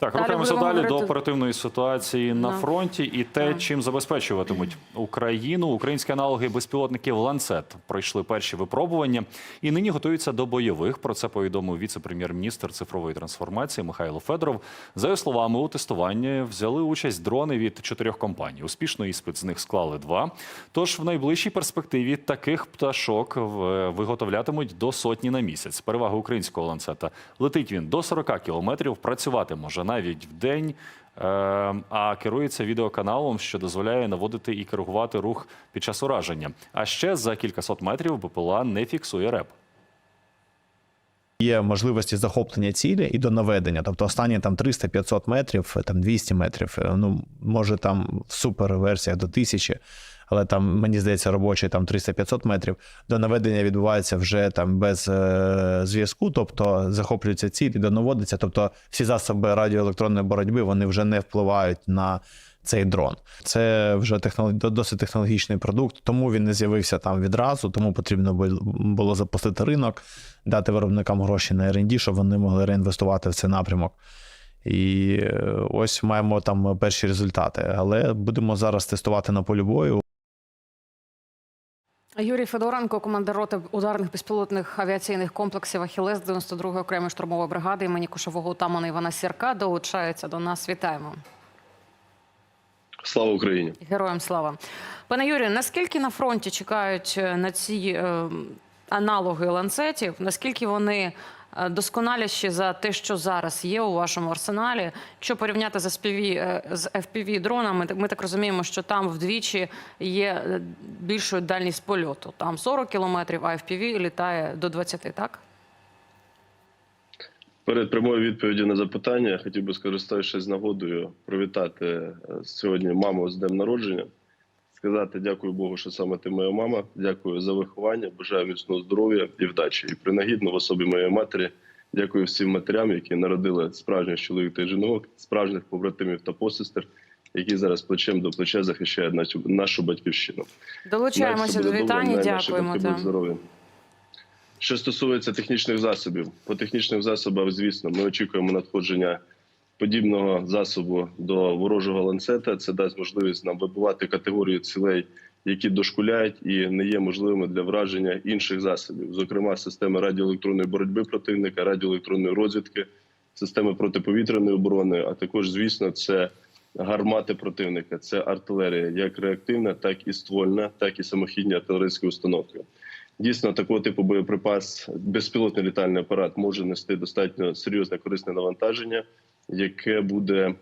Так, Далі рухаємося далі до оперативної ситуації на Да. фронті і те, Да. чим забезпечуватимуть Україну. Українські аналоги безпілотників Ланцет пройшли перші випробування і нині готуються до бойових. Про це повідомив віце-прем'єр-міністр цифрової трансформації Михайло Федоров. За його словами, у тестуванні взяли участь дрони від чотирьох компаній. Успішно іспит з них склали два. Тож в найближчій перспективі таких пташок виготовлятимуть до сотні на місяць. Перевага українського ланцета летить він до 40 кілометрів, працювати може навіть в день. е, А керується відеоканалом, що дозволяє наводити і коригувати рух під час ураження. А ще за кількасот метрів БПЛА не фіксує реп. Є можливості захоплення цілі і до наведення. Тобто останні там 300-500 метрів, там 200 метрів, е, ну може там в суперверсіях до 1000, але там мені здається робочий там 300-500 метрів. До наведення відбувається вже там без е, зв'язку, тобто захоплюється ціль і донаводиться. Тобто всі засоби радіоелектронної боротьби вони вже не впливають на. Цей дрон це вже технолог... досить технологічний продукт, тому він не з'явився там відразу. Тому потрібно бу- було запустити ринок, дати виробникам гроші на R&D, щоб вони могли реінвестувати в цей напрямок. І е, ось маємо там перші результати. Але будемо зараз тестувати на полі бою. Юрій Федоренко, командир роти ударних безпілотних авіаційних комплексів Ахілес 92-ї окремої штурмової бригади імені Кошового Тамана Івана Сірка, долучається до нас. Вітаємо. Слава Україні! Героям слава. Пане Юрію, наскільки на фронті чекають е, на ці е, аналоги ланцетів? Наскільки вони досконаліші за те, що зараз є у вашому арсеналі? Якщо порівняти з FPV, е, з FPV дронами, ми так розуміємо, що там вдвічі є е, більшою дальність польоту. Там 40 кілометрів, а FPV літає до 20, так? Перед прямою відповіддю на запитання я хотів би скористатися нагодою привітати е, сьогодні маму з днем народження. Сказати дякую Богу, що саме ти моя мама. Дякую за виховання. Бажаю міцного здоров'я і вдачі. І принагідно в особі моєї матері. Дякую всім матерям, які народили справжніх чоловік та жінок, справжніх побратимів та посестер, які зараз плечем до плеча захищають нашу, нашу батьківщину. Долучаємося до вітань. Дякуємо. Та. здоров'я. Що стосується технічних засобів, по технічних засобах, звісно, ми очікуємо надходження подібного засобу до ворожого ланцета. Це дасть можливість нам вибивати категорію цілей, які дошкуляють і не є можливими для враження інших засобів, зокрема системи радіоелектронної боротьби противника, радіоелектронної розвідки, системи протиповітряної оборони, а також, звісно, це гармати противника, це артилерія, як реактивна, так і ствольна, так і самохідні артилерійські установки. Дійсно, такого типу боєприпас, безпілотний літальний апарат може нести достатньо серйозне корисне навантаження, яке буде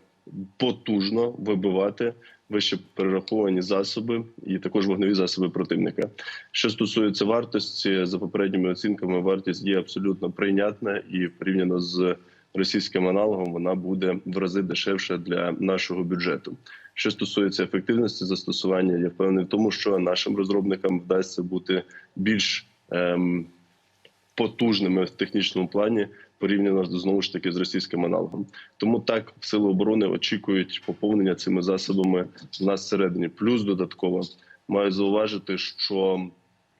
потужно вибивати вище перераховані засоби і також вогневі засоби противника. Що стосується вартості, за попередніми оцінками, вартість є абсолютно прийнятна і порівняно з російським аналогом, вона буде в рази дешевша для нашого бюджету. Що стосується ефективності застосування, я впевнений в тому, що нашим розробникам вдасться бути більш ем, потужними в технічному плані порівняно знову ж таки з російським аналогом. Тому так сили оборони очікують поповнення цими засобами в нас всередині. Плюс додатково маю зауважити, що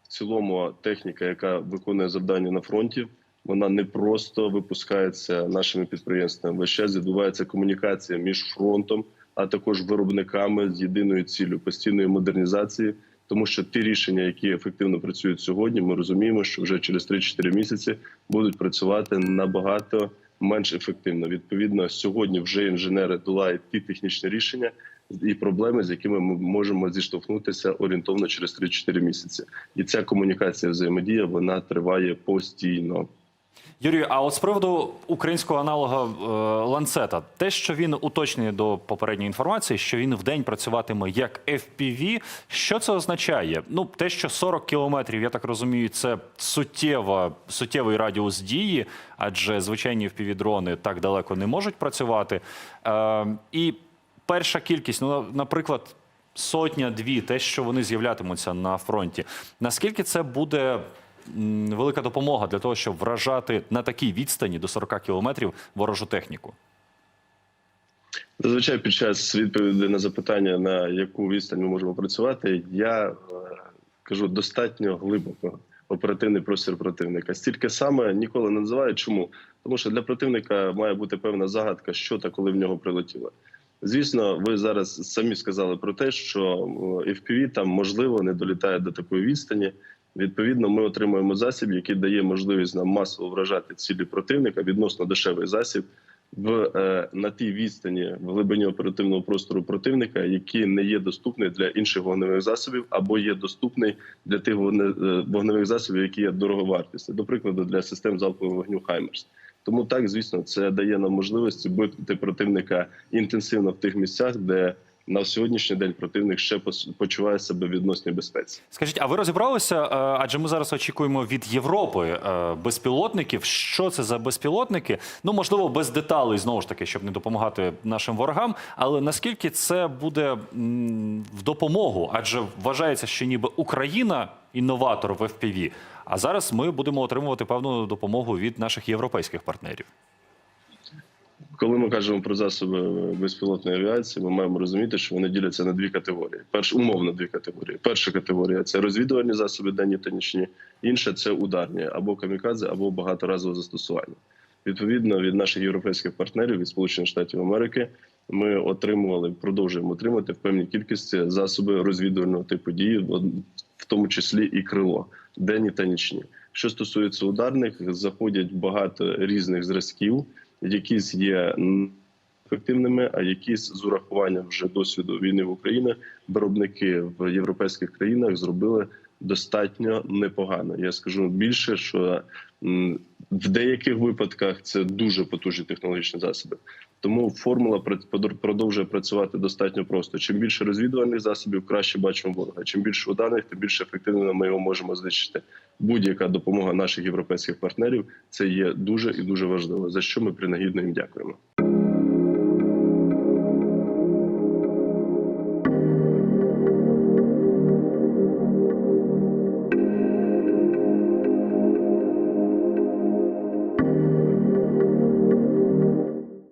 в цілому техніка, яка виконує завдання на фронті, вона не просто випускається нашими підприємствами. Весь час відбувається комунікація між фронтом, а також виробниками з єдиною ціллю постійної модернізації. Тому що ті рішення, які ефективно працюють сьогодні, ми розуміємо, що вже через 3-4 місяці будуть працювати набагато менш ефективно. Відповідно, сьогодні вже інженери долають ті технічні рішення і проблеми, з якими ми можемо зіштовхнутися орієнтовно через 3-4 місяці. І ця комунікація взаємодія вона триває постійно. Юрію, а от з приводу українського аналога е, ланцета, те, що він уточнює до попередньої інформації, що він в день працюватиме як FPV, що це означає? Ну, те, що 40 кілометрів, я так розумію, це суттєва, суттєвий радіус дії, адже звичайні FPV-дрони так далеко не можуть працювати. Е, і перша кількість, ну, наприклад, сотня-дві, те, що вони з'являтимуться на фронті. Наскільки це буде велика допомога для того, щоб вражати на такій відстані до 40 кілометрів ворожу техніку? Зазвичай під час відповіді на запитання, на яку відстань ми можемо працювати, я е, кажу достатньо глибоко. оперативний простір противника. Стільки саме ніколи не називають. Чому? Тому що для противника має бути певна загадка, що та коли в нього прилетіло. Звісно, ви зараз самі сказали про те, що е, FPV там можливо не долітає до такої відстані. Відповідно, ми отримуємо засіб, який дає можливість нам масово вражати цілі противника відносно дешевий засіб в е, на тій відстані в глибині оперативного простору противника, який не є доступний для інших вогневих засобів, або є доступний для тих е, вогневих засобів, які є дороговартісні, до прикладу, для систем залпового вогню Хаймерс. Тому так, звісно, це дає нам можливість бити противника інтенсивно в тих місцях, де на сьогоднішній день противник ще почуває себе в відносній безпеці. Скажіть, а ви розібралися? е, Адже ми зараз очікуємо від Європи е, безпілотників. Що це за безпілотники? Ну можливо, без деталей знову ж таки, щоб не допомагати нашим ворогам. Але наскільки це буде в допомогу? Адже вважається, що ніби Україна інноватор в FPV, а зараз ми будемо отримувати певну допомогу від наших європейських партнерів. Коли ми кажемо про засоби безпілотної авіації, ми маємо розуміти, що вони діляться на дві категорії. Перш умовно дві категорії. Перша категорія це розвідувальні засоби, денні та нічні. Інша це ударні або камікадзе, або багаторазове застосування. Відповідно від наших європейських партнерів від Сполучених Штатів Америки ми отримували, продовжуємо отримати в певній кількості засоби розвідувального типу дії, в- тому числі і крило, денні та нічні. Що стосується ударних, заходять багато різних зразків, якісь є ефективними, а якісь з урахуванням вже досвіду війни в Україні виробники в європейських країнах зробили достатньо непогано. Я скажу більше, що в деяких випадках це дуже потужні технологічні засоби. Тому формула пр- продовжує працювати достатньо просто. Чим більше розвідувальних засобів, краще бачимо ворога. Чим більше даних, тим більше ефективно ми його можемо знищити. Будь-яка допомога наших європейських партнерів це є дуже і дуже важливо. За що ми принагідно їм дякуємо.